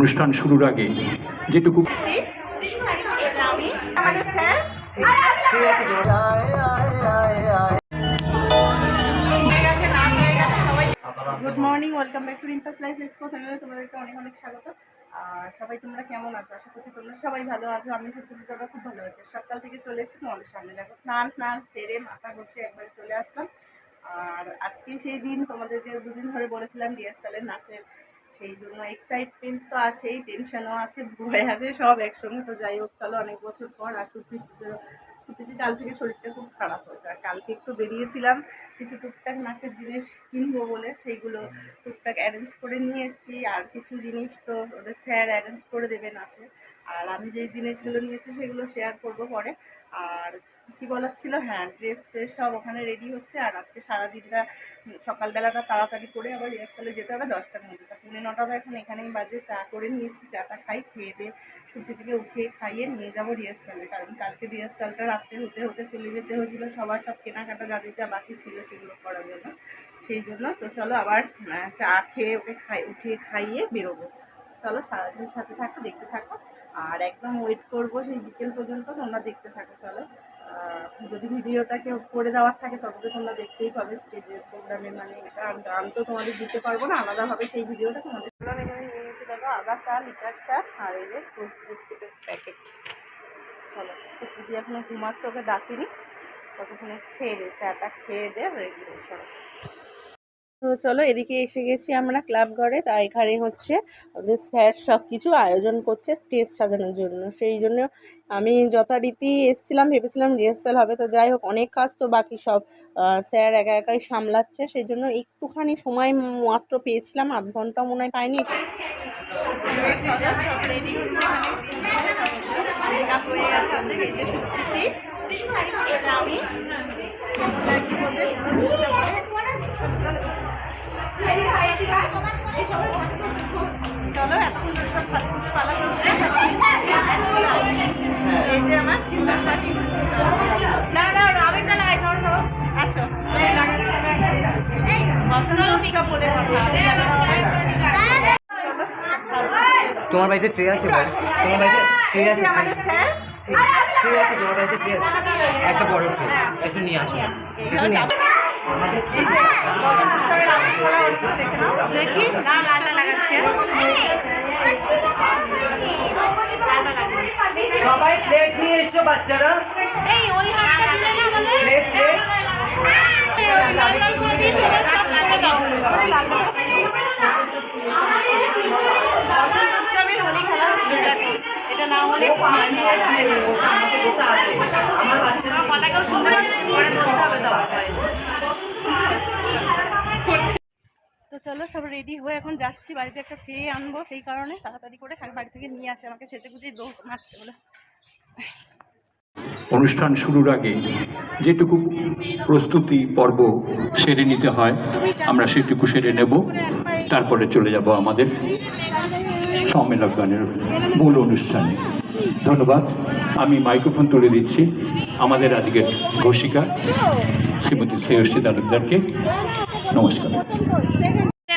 অনুষ্ঠান শুরুর আগে যেটুকু good morning welcome back to Rimpas life expo চ্যানেলে তোমাদেরকে অনেক অনেক স্বাগত। আর সবাই তোমরা কেমন আছো? আশা করছি তোমরা সবাই ভালো আছো আমি সত্যি সত্যি খুব ভালো আছি। সকাল থেকে চলে এসেছি তোমাদের সামনে। দেখো, স্নান স্নান সেরে মাথা ঘষে একবারে চলে আসলাম। আর আজকে সেই দিন তোমাদেরকে দুদিন ধরে বলেছিলাম রিহার্সালের নাচের সেই জন্য এক্সাইটমেন্ট তো আছেই টেনশনও আছে, ভয় আছে সব একসঙ্গে। তো যাই হোক, চলো অনেক বছর পর আর সত্যি কাল থেকে শরীরটা খুব খারাপ হয়েছে। আর কালকে একটু বেরিয়েছিলাম, কিছু টুকটাক নাচের জিনিস কিনবো বলে, সেইগুলো টুকটাক অ্যারেঞ্জ করে নিয়ে এসেছি। আর কিছু জিনিস তো ওদের স্যার অ্যারেঞ্জ করে দেবেন আছে আর আমি যেই জিনিসগুলো নিয়েছি, সেগুলো শেয়ার করব পরে। আর কি বলার ছিল? হ্যাঁ ড্রেস ফ্রেস সব ওখানে রেডি হচ্ছে। আর আজকে সারাদিনটা সকালবেলাটা তাড়াতাড়ি করে আবার রিহার্সালে যেতে হবে দশটার মধ্যে। তা পৌনে নটা এখন এখানেই বাজে। চা করে নিয়েছি চাটা খাই, খেয়ে দিয়ে ছুটি থেকে উঠে খাইয়ে নিয়ে যাব রিহার্সালে কারণ কালকে রিহার্সালটা রাত্রে হতে হতে চলে যেতে হয়েছিল। সবার সব কেনাকাটা যাদের যা বাকি ছিল সেগুলো করার জন্য। সেই জন্য তো চলো আবার চা খেয়ে ওকে খাই, উঠিয়ে খাইয়ে বেরোবো। চলো সারাদিন সাথে থাকো, দেখতে থাকো। আর একদম ওয়েট করব সেই বিকেল পর্যন্ত তোমরা দেখতে থাকো, চলো। যদি ভিডিওটাকে করে দেওয়ার থাকে তবে তো তোমরা দেখতেই পাবে স্টেজের প্রোগ্রামে মানে গান গান তো তোমাদের দিতে পারব না, আলাদাভাবে সেই ভিডিওটা তোমাদের এখানে নিয়ে নিয়েছি দেখো আদা চা লিটার চা, আর এই যে বিস্কুটের প্যাকেট চলো দিদি এখনও ঘুমাচ্ছে, ওকে ডাকিনি, ততক্ষণে খেয়ে দে চাটা খেয়ে দে রেডি চলো। তো চলো এদিকে এসে গেছি আমরা ক্লাব ঘরে। তা এখানে হচ্ছে ওদের স্যার সব কিছু আয়োজন করছে স্টেজ সাজানোর জন্য। সেই জন্য আমি যথারীতি এসছিলাম, ভেবেছিলাম রিহার্সাল হবে। তো যাই হোক, অনেক কাজ তো বাকি সব। স্যার একা একাই সামলাচ্ছে, সেই জন্য একটুখানি সময় মাত্র পেয়েছিলাম। আধ ঘণ্টা মনে হয় পাইনি। চলো এখন সব সাজপুজো পালা এই যে আমার চিল্লা পাটি না না আবেগটা লাগাই সরো সরো আসো এই লাগাই বসন্ত উৎসব বলে কথা তোমার বাড়িতে ট্রে আছে তোমার বাড়িতে ট্রে আছে ট্রে আছে তোমার বাড়িতে ট্রে আছে। একটা বড় ট্রে একটু নিয়ে আসো। একটু নিয়ে আসো। দেখি না গাটা লাগাচ্ছে। সবাই প্লেট নিয়ে এসো বাচ্চারা। এই ওই হাতটা দিলে না প্লেট লাল করে দিয়ে চলো সব রেডি হয়ে এখন যাচ্ছি, বাড়িতে একটা ট্রে আনব, সেই কারণে তাড়াতাড়ি করে বাড়ি থেকে নিয়ে আসে আমাকে সেজে গুজে দৌড় মারতে বলে। অনুষ্ঠান শুরুর আগে যেটুকু প্রস্তুতি পর্ব সেরে নিতে হয়, আমরা সেটুকু সেরে নেব, তারপরে চলে যাব আমাদের সম্মেলক গানের মূল অনুষ্ঠানে। ধন্যবাদ, আমি মাইক্রোফোন তুলে দিচ্ছি আমাদের আজকের ঘোষিকা, শ্রীমতী শ্রেয়সী তালুকদারকে। নমস্কার।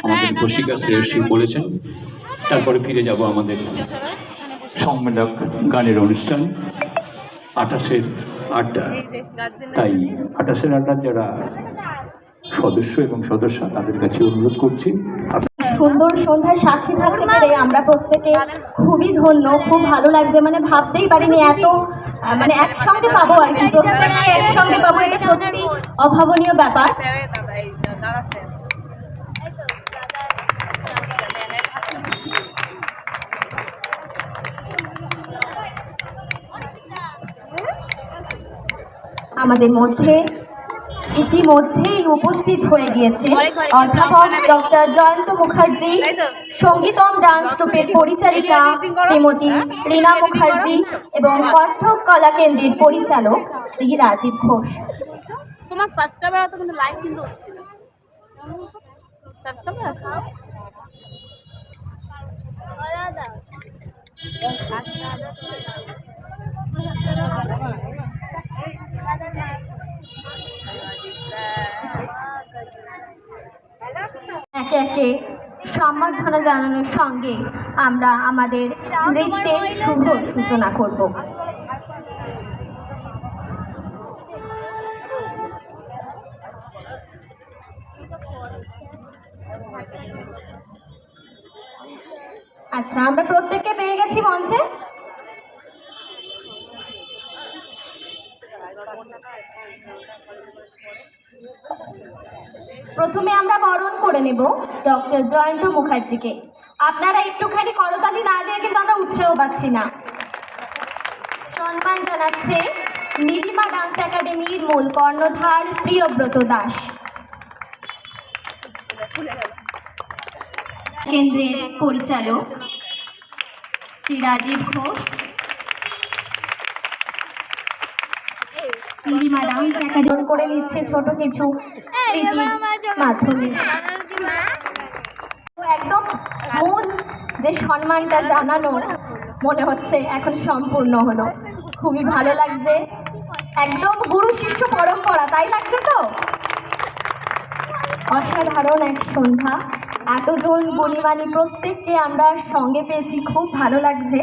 আমাদের ঘোষিকা শ্রেয়সী বলেছেন। তারপরে ফিরে যাব আমাদের সম্মেলক গানের অনুষ্ঠান আঠাশের আড্ডা। তাই আঠাশের আড্ডার যারা সদস্য এবং সদস্য তাদের কাছে অনুরোধ করছি। সুন্দর সন্ধ্যার সাক্ষী থাকতে পেরে আমরা প্রত্যেকে খুবই ধন্য খুব ভালো লাগছে মানে ভাবতেই পারিনি এত মানে একসঙ্গে পাবো আর কি প্রত্যেককে একসঙ্গে পাবো এটা সত্যি অভাবনীয় ব্যাপার। আমাদের মধ্যে ইতিমধ্যেই উপস্থিত হয়ে গিয়েছে অধ্যাপক ডক্টর জয়ন্ত মুখার্জি সঙ্গীতম ডান্স ট্রুপের পরিচালিকা শ্রীমতী রীনা মুখার্জি এবং কত্থক কলা কেন্দ্রের পরিচালক শ্রী রাজীব ঘোষ। তোমার সাবস্ক্রাইবার তো কিন্তু লাইক কিন্তু হচ্ছে না। সাবস্ক্রাইবার আছে একে সম্বর্ধনা জানানোর সঙ্গে আমরা আমাদের নৃত্যের শুভ সূচনা করব। আচ্ছা আমরা প্রত্যেককে পেয়ে গেছি মঞ্চে। প্রথমে আমরা বরণ করে নেব। ডক্টর জয়ন্ত মুখার্জিকে। আপনারা একটুখানি করতালি, না দিয়ে কিন্তু আমরা উৎসাহ পাচ্ছি না। সম্মান জানাচ্ছে নীলিমা ডান্স একাডেমির মূল কর্ণধার প্রিয়ব্রত দাস। কেন্দ্রের পরিচালক শ্রী রাজীব ঘোষ। নীলিমা ডান্স একাডেমি করে নিচ্ছে ছোট কিছু মাধ্যমে। একদম মূল যে সম্মানটা জানানোর মনে হচ্ছে এখন সম্পূর্ণ হলো। খুবই ভালো লাগছে। একদম গুরু শিষ্য পরম্পরা তাই লাগছে তো? অসাধারণ এক সন্ধ্যা। এতজন গুণিমানি প্রত্যেককে আমরা সঙ্গে পেয়েছি খুব ভালো লাগছে।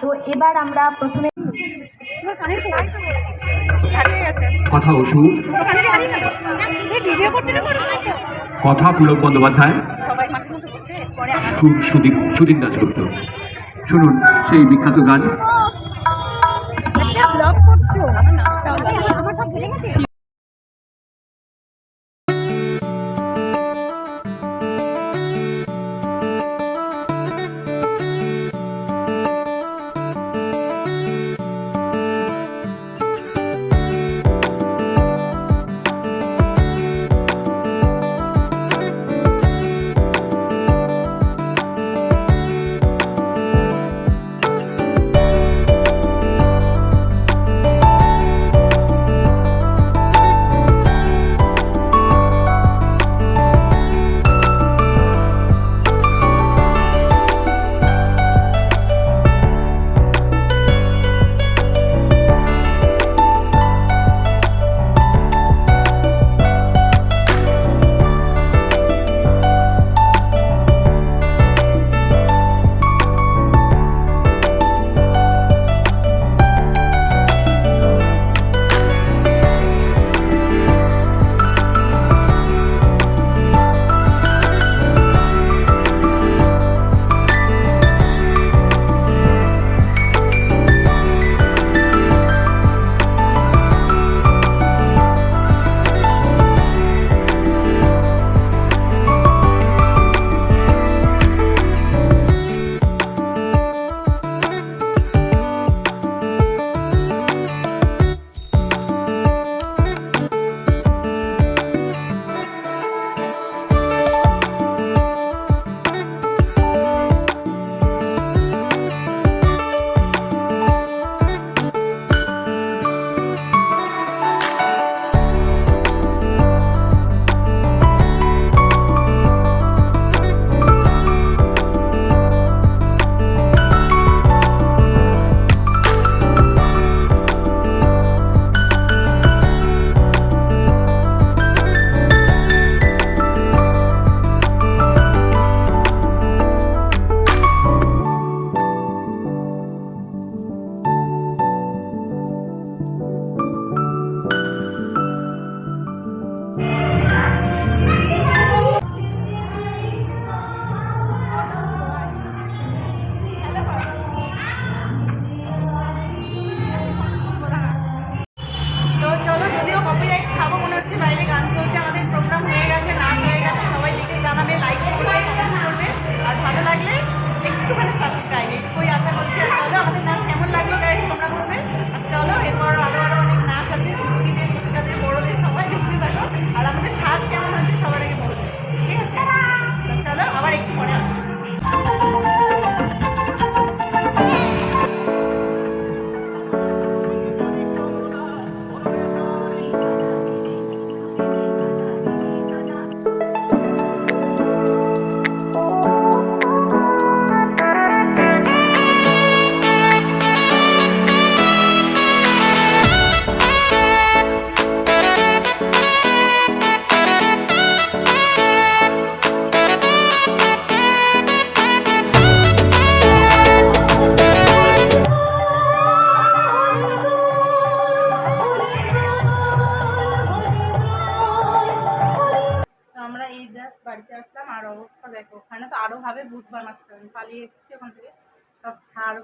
তো এবার আমরা প্রথমে কথা অসু। কথা পুলক বন্দ্যোপাধ্যায়। সুদীপ সুদীপ দাসগুপ্ত শুনুন সেই বিখ্যাত গান।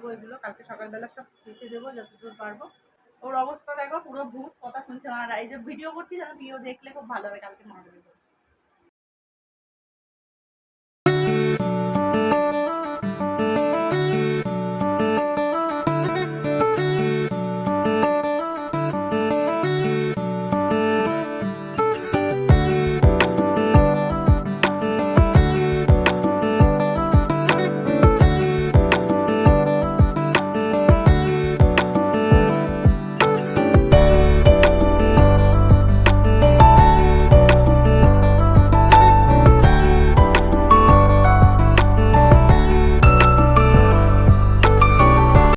ছাড়বো এগুলো, কালকে সকালবেলা সব কেচে দেবো, যতদূর পারব। ওর অবস্থা দেখো, পুরো ভূত, কথা শুনছে। আর এই যে ভিডিও করছি, যেন ভিডিও দেখলে খুব ভালো হবে, কালকে মারবে